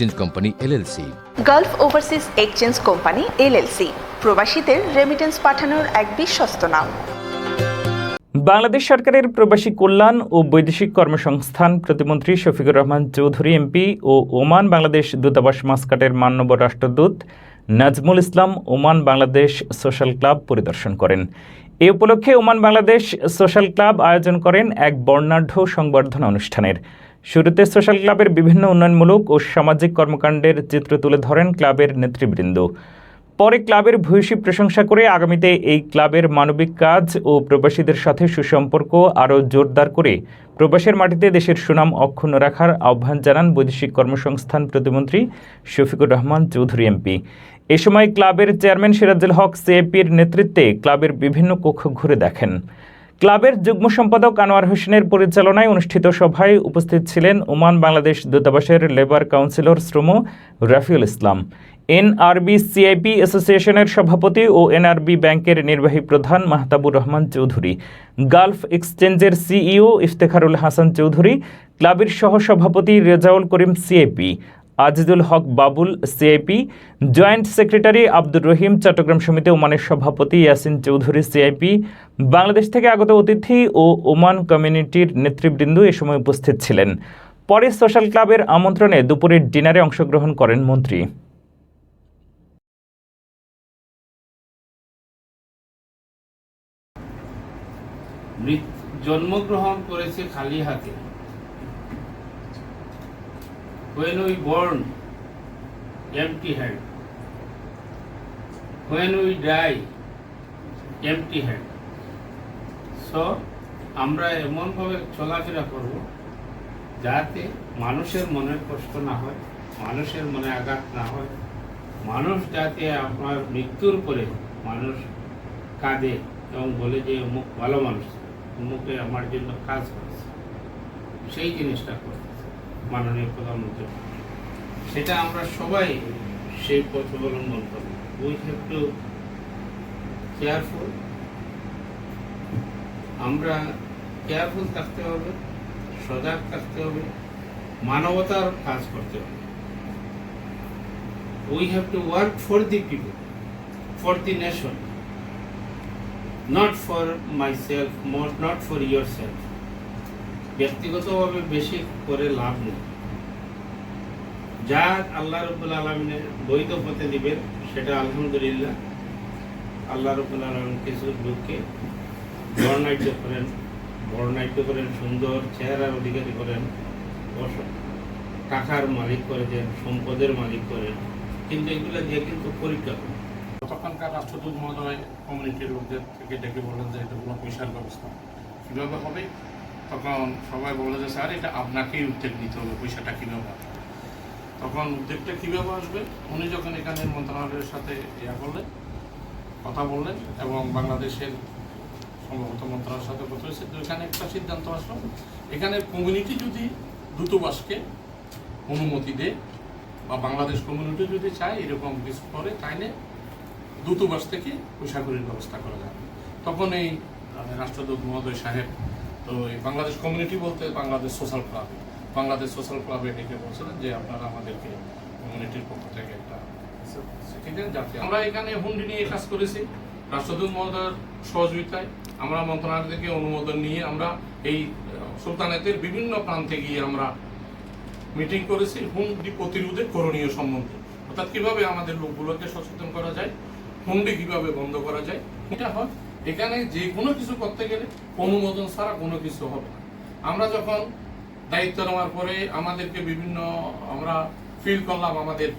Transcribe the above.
Change company LLC Gulf overseas exchange company LLC প্রবাসীদের remittance পাঠানোর এক বিশ্বস্ত নাম। বাংলাদেশ সরকারের প্রবাসী কল্যাণ ও বৈদেশিক কর্মসংস্থান প্রতিমন্ত্রী শফিকুর রহমান চৌধুরী এমপি ও ওমান বাংলাদেশ দূতাবাস মাস্কাটের মান্যব রাষ্ট্রদূত Nazmul Islam Oman Bangladesh social club পরিদর্শন করেন। এ উপলক্ষে ওমান বাংলাদেশ সোশ্যাল ক্লাব আয়োজন করেন এক বর্ণাঢ্য সংবর্ধনা অনুষ্ঠানের। শুরুতে সোশ্যাল ক্লাবের বিভিন্ন উন্নয়নমূলক ও সামাজিক কর্মকাণ্ডের চিত্র তুলে ধরেন ক্লাবের নেতৃবৃন্দ। পরে ক্লাবের ভূয়সী প্রশংসা করে আগামীতে এই ক্লাবের মানবিক কাজ ও প্রবাসীদের সাথে সুসম্পর্ক আরও জোরদার করে প্রবাসের মাটিতে দেশের সুনাম অক্ষুণ্ণ রাখার আহ্বান জানান বৈদেশিক কর্মসংস্থান প্রতিমন্ত্রী শফিকুর রহমান চৌধুরী এমপি। এ সময় ক্লাবের চেয়ারম্যান সিরাজুল হক সিএপির নেতৃত্বে ক্লাবের বিভিন্ন কক্ষ ঘুরে দেখেন। ক্লাবের যুগ্ম সম্পাদক আনোয়ার হোসেনের পরিচালনায় অনুষ্ঠিত সভায় উপস্থিত ছিলেন ওমান বাংলাদেশ দূতাবাসের লেবার কাউন্সিলর শ্রম রাফিউল ইসলাম। এনআরবি সিআইপি অ্যাসোসিয়েশনের সভাপতি ও এনআরবি ব্যাংকের নির্বাহী প্রধান মাহতাবুর রহমান চৌধুরী। গালফ এক্সচেঞ্জের সিইও ইফতেখারুল হাসান চৌধুরী। ক্লাবের সহসভাপতি Rezaul Karim CIP. Azizul Haque Babul, CIP, joint secretary Abdur Rahim, Chattogram সমিতি ওমানের সভাপতি ইয়াসিন চৌধুরী, সিআইপি, বাংলাদেশ থেকে আগত অতিথি ও ওমান কমিউনিটির নেতৃবৃন্দ এ সময় উপস্থিত ছিলেন। পরে সোশ্যাল ক্লাবের আমন্ত্রণে দুপুরের ডিনারে অংশগ্রহণ করেন মন্ত্রী। জন্মগ্রহণ করেছে খালি হাতে। When we born, empty hand. When we die, empty hand. So, আমরা এমনভাবে চলাফেরা করব যাতে মানুষের মনের কষ্ট না হয়, মানুষের মনে আঘাত না হয়। মানুষ যাতে আপনার মৃত্যুর পরে মানুষ কাঁদে এবং বলে যে অমুক ভালো মানুষ অমুকে আমার জন্য কাজ করেছে। সেই জিনিসটা করতেছে মাননীয় প্রধানমন্ত্রী। সেটা আমরা সবাই সেই পথ অবলম্বন করব। উই হ্যাভ টু কেয়ারফুল আমরা কেয়ারফুল থাকতে হবে, সজাগ থাকতে হবে, মানবতার কাজ করতে হবে। We have to work for the people for the nation for myself not for yourself ব্যক্তিগতভাবে বেশি করে লাভ নেই। যা আল্লাহ রবুল আলমিনের বৈধ পথে দিবেন, সেটা আলহামদুলিল্লাহ। আল্লাহ রবুল আলমিন কিছু লোককে বর্ণাঢ্য করেন বর্ণাঢ্য করেন, সুন্দর চেহারার অধিকারী করেন টাকার মালিক করে দেন, সম্পদের মালিক করেন, কিন্তু এগুলো দিয়ে কিন্তু পরীক্ষা করেন। তখনকার রাষ্ট্রদূত মহোদয় কমিউনিটির লোকদের থেকে ডেকে বললেন যে এটা কোনো পয়সার ব্যবস্থা। কীভাবে হবে? তখন সবাই বলে যে, স্যার, এটা আপনাকেই উদ্যোগ নিতে হবে, পয়সাটা কীভাবে? আসবে তখন উদ্যোগটা কীভাবে আসবে? উনি যখন এখানে মন্ত্রণালয়ের সাথে ইয়া করলেন, কথা বললেন এবং বাংলাদেশের সম্ভবত মন্ত্রণালয়ের সাথে কথা হয়েছে, তো এখানে একটা সিদ্ধান্ত আসলো। এখানে কমিউনিটি যদি দূতাবাসকে অনুমতি দেয় বা বাংলাদেশ কমিউনিটি যদি চায়, এরকম কিছু করে, তাইলে দূতাবাস থেকে পয়সাগুলির ব্যবস্থা করা যাবে। তখন এই রাষ্ট্রদূত মহোদয় সাহেব তো এই বাংলাদেশ কমিউনিটি বলতে Bangladesh social club Bangladesh social ক্লাবে ডেকে বলছিলেন যে আপনারা আমাদেরকে কমিউনিটির পক্ষ থেকে একটা আমরা এখানে হুন্ডি নিয়ে কাজ করেছি। রাষ্ট্রদূত মহোদয়ের সহযোগিতায় আমরা মন্ত্রণালয় থেকে অনুমোদন নিয়ে আমরা এই সুলতানেতের বিভিন্ন প্রান্তে গিয়ে আমরা মিটিং করেছি হুন্ডি প্রতিরোধে করণীয় সম্বন্ধে। অর্থাৎ কীভাবে আমাদের লোকগুলোকে সচেতন করা যায়, হুন্ডি কীভাবে বন্ধ করা যায়, এটা হয় এখানে যে কোনো কিছু করতে গেলে অনুমোদন ছাড়া কোনো কিছু হবে না। আমরা যখন দায়িত্ব নেওয়ার পরে আমাদেরকে বিভিন্ন আমরা ফিল করলাম আমাদের